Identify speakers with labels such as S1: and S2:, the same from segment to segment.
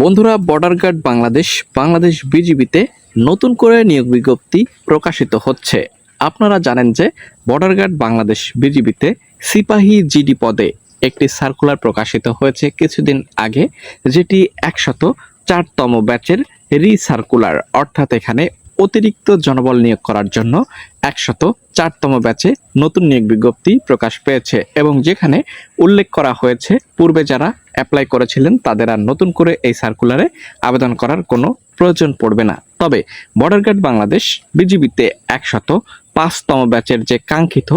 S1: বন্ধুরা border guard Bangladesh Bangladesh বিজিবিতে নতুন করে নিয়োগ বিজ্ঞপ্তি প্রকাশিত হচ্ছে। আপনারা জানেন যে বর্ডার গার্ড বাংলাদেশ বিজিবিতে সিপাহী জিডি পদে একটি সার্কুলার প্রকাশিত হয়েছে কিছুদিন আগে, যেটি একশত চারতম ব্যাচের রিসার্কুলার অর্থাৎ এখানে অতিরিক্ত জনবল নিয়োগ করার জন্য একশত চারতম ব্যাচে নতুন নিয়োগ বিজ্ঞপ্তি প্রকাশ পেয়েছে এবং যেখানে উল্লেখ করা হয়েছে, পূর্বে যারা অ্যাপ্লাই করেছিলেন, তাদের আর নতুন করে এই সার্কুলারে আবেদন করার কোনো প্রয়োজন পড়বে না। তবে বর্ডার গার্ড বাংলাদেশ বিজিবিতে একশত পাঁচতম ব্যাচের যে কাঙ্ক্ষিত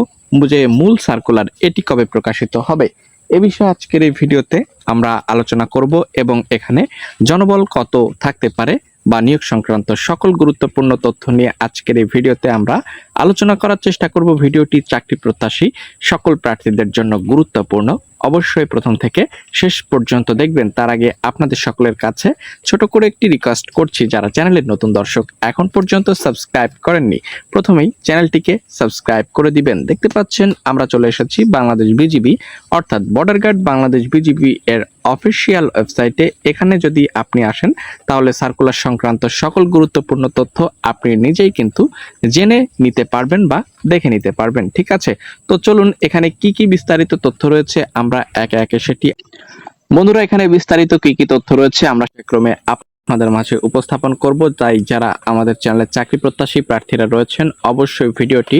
S1: যে মূল সার্কুলার এটি কবে প্রকাশিত হবে? এ বিষয়ে আজকের এই ভিডিওতে আমরা আলোচনা করব এবং এখানে জনবল কত থাকতে পারে বা নিয়োগ সংক্রান্ত সকল গুরুত্বপূর্ণ তথ্য নিয়ে আজকের এই ভিডিওতে আমরা আলোচনা করার চেষ্টা করব। ভিডিওটি চাকরি প্রত্যাশী, সকল প্রার্থীদের জন্য গুরুত্বপূর্ণ। অবশ্যই প্রথম থেকে শেষ পর্যন্ত দেখবেন। তার আগে আপনাদের সকলের কাছে ছোট করে একটি রিকোয়েস্ট করছি যারা চ্যানেলের নতুন দর্শক এখন পর্যন্ত সাবস্ক্রাইব করেননি, প্রথমেই চ্যানেলটিকে সাবস্ক্রাইব করে দিবেন। দেখতে পাচ্ছেন, আমরা চলে এসেছি বাংলাদেশ বিজিবি, অর্থাৎ বর্ডার গার্ড বাংলাদেশ বিজিবি এর অফিসিয়াল ওয়েবসাইটে এখানে যদি আপনি আসেন, তাহলে সার্কুলার সংক্রান্ত সকল গুরুত্বপূর্ণ তথ্য আপনি নিজেই কিন্তু জেনে নিতে পারবেন বা দেখে নিতে পারবেন, ঠিক আছে? তো চলুন এখানে কি কি বিস্তারিত তথ্য রয়েছে, আমরা একে একে সেটি বন্ধুরা, এখানে বিস্তারিত কি কি তথ্য রয়েছে আমরা ক্রমে আপনাদের মাঝে উপস্থাপন করব। তাই যারা আমাদের চ্যানেলের চাকরি প্রত্যাশী প্রার্থীরা রয়েছেন, অবশ্যই ভিডিওটি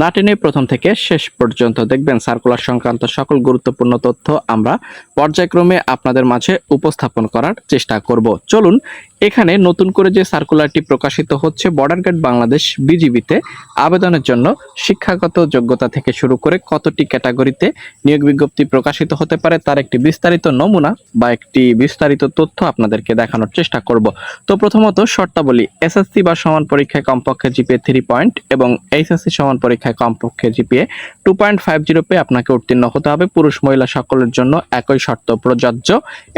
S1: না টেনে প্রথম থেকে শেষ পর্যন্ত দেখবেন। সার্কুলার সংক্রান্ত সকল গুরুত্বপূর্ণ তথ্য আমরা পর্যায়ক্রমে আপনাদের মাঝে উপস্থাপন করার চেষ্টা করব। চলুন এখানে নতুন করে যে সার্কুলারটি প্রকাশিত হচ্ছে বর্ডার গার্ড বাংলাদেশ বিজিবিতে আবেদনের জন্য শিক্ষাগত যোগ্যতা থেকে শুরু করে কতটি ক্যাটাগরিতে নিয়োগ বিজ্ঞপ্তি প্রকাশিত হতে পারে তার একটি বিস্তারিত নমুনা বা একটি বিস্তারিত তথ্য আপনাদেরকে দেখানোর চেষ্টা করব। তো প্রথমত শর্তাবলী এসএসসি বা সমান পরীক্ষায় কমপক্ষে জিপিএ থ্রি পয়েন্ট এবং এইচএসসি সমান পরীক্ষায় কমপক্ষে GPA two point five zero পেয়ে আপনাকে উত্তীর্ণ হতে হবে। পুরুষ, মহিলা সকলের জন্য একই শর্ত প্রযোজ্য।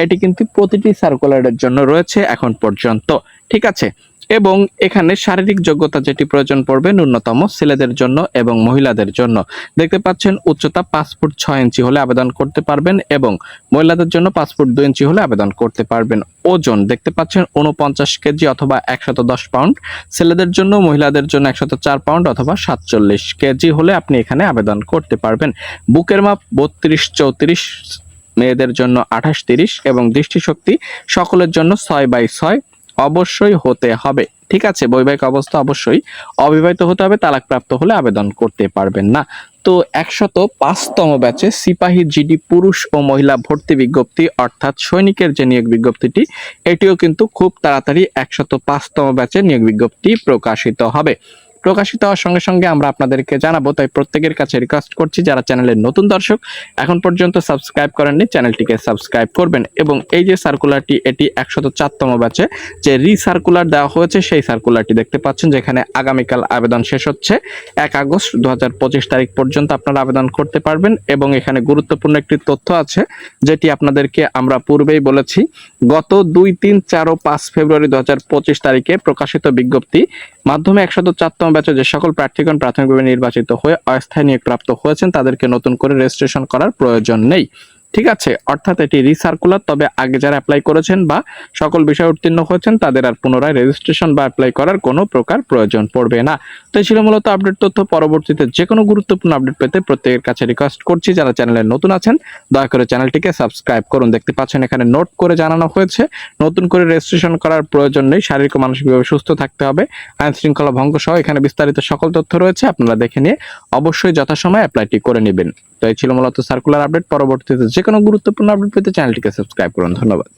S1: এটি কিন্তু প্রতিটি সার্কুলারের জন্য রয়েছে। এখন পর্যন্ত। ঠিক আছে? এবং এখানে শারীরিক যোগ্যতা যেটি প্রয়োজন পড়বে ন্যূনতম ছেলেদের জন্য এবং মহিলাদের জন্য। দেখতে পাচ্ছেন, উচ্চতা পাঁচ ফুট ছয় ইঞ্চি হলে আবেদন করতে পারবেন এবং মহিলাদের জন্য পাঁচ ফুট দুই ইঞ্চি হলে আবেদন করতে পারবেন। ওজন, দেখতে পাচ্ছেন উনপঞ্চাশ কেজি অথবা একশত দশ পাউন্ড। ছেলেদের জন্য, মহিলাদের জন্য একশত চার পাউন্ড অথবা সাতচল্লিশ কেজি হলে আপনি এখানে আবেদন করতে পারবেন। বুকের মাপ বত্রিশ চৌত্রিশ মেয়েদের জন্য আঠাশ তিরিশ এবং দৃষ্টিশক্তি সকলের জন্য ছয় বাই ছয় অবশ্যই হতে হবে। ঠিক আছে? বৈবাহিক অবস্থা অবশ্যই অবিবাহিত হতে হবে, তালাকপ্রাপ্ত হলে আবেদন করতে পারবেন না। তো একশত পাঁচতম ব্যাচে সিপাহী, জিডি, পুরুষ ও মহিলা ভর্তি বিজ্ঞপ্তি, অর্থাৎ সৈনিকের যে নিয়োগ বিজ্ঞপ্তিটি, এটিও কিন্তু খুব তাড়াতাড়ি একশত পাঁচতম ব্যাচে নিয়োগ বিজ্ঞপ্তি প্রকাশিত হবে। প্রকাশিত হওয়ার সঙ্গে সঙ্গে আমরা আপনাদেরকে জানাব। তাই প্রত্যেকের কাছে রিকোয়েস্ট করছি, যারা চ্যানেলের নতুন দর্শক, এখন পর্যন্ত সাবস্ক্রাইব করেননি চ্যানেলটিকে সাবস্ক্রাইব করবেন এবং এই যে সার্কুলারটি এটি একশত চারতম ব্যাচে যে রিসার্কুলার দেওয়া হয়েছে, সেই সার্কুলারটি দেখতে পাচ্ছেন, যেখানে আগামীকাল আবেদন শেষ হচ্ছে। এক আগস্ট দু হাজার পঁচিশ তারিখ পর্যন্ত আপনারা আবেদন করতে পারবেন এবং এখানে গুরুত্বপূর্ণ একটি তথ্য আছে, যেটি আপনাদেরকে আমরা পূর্বেই বলেছি। গত দুই তিন চার ও পাঁচ ফেব্রুয়ারি দু হাজার পঁচিশ তারিখে প্রকাশিত বিজ্ঞপ্তি মাধ্যমে একশত চারতম ব্যাচে যে সকল প্রার্থীগণ প্রাথমিকভাবে নির্বাচিত হয়ে অস্থায়ী নিয়োগপ্রাপ্ত হয়েছেন, তাদেরকে নতুন করে রেজিস্ট্রেশন করার প্রয়োজন নেই। ঠিক আছে? অর্থাৎ এটি রিসার্কুলার তবে আগে যারা অ্যাপ্লাই করেছেন বা সকল বিষয় উত্তীর্ণ হয়েছেন, তাদের আর পুনরায় রেজিস্ট্রেশন বা অ্যাপ্লাই করার কোনো প্রকার প্রয়োজন পড়বে না। তো এই ছিল মূলত আপডেট তথ্য। পরবর্তীতে যে কোনো গুরুত্বপূর্ণ আপডেট পেতে প্রত্যেকের কাছে রিকোয়েস্ট করছি। যারা চ্যানেলে নতুন আছেন, দয়া করে চ্যানেলটিকে সাবস্ক্রাইব করুন। দেখতে পাচ্ছেন এখানে নোট করে জানানো হয়েছে। নতুন করে রেজিস্ট্রেশন করার প্রয়োজন নেই। শারীরিক ও মানসিকভাবে সুস্থ থাকতে হবে। আইন শৃঙ্খলা ভঙ্গ সহ এখানে বিস্তারিত সকল তথ্য রয়েছে। আপনারা দেখে নিয়ে অবশ্যই যথাসময়ে অ্যাপ্লাইটি করে নেবেন। তো এই ছিল মূলত সার্কুলার আপডেট পরবর্তীতে যে কোনো গুরুত্বপূর্ণ আপডেট পেতে চ্যানেলটিকে সাবস্ক্রাইব করুন। ধন্যবাদ।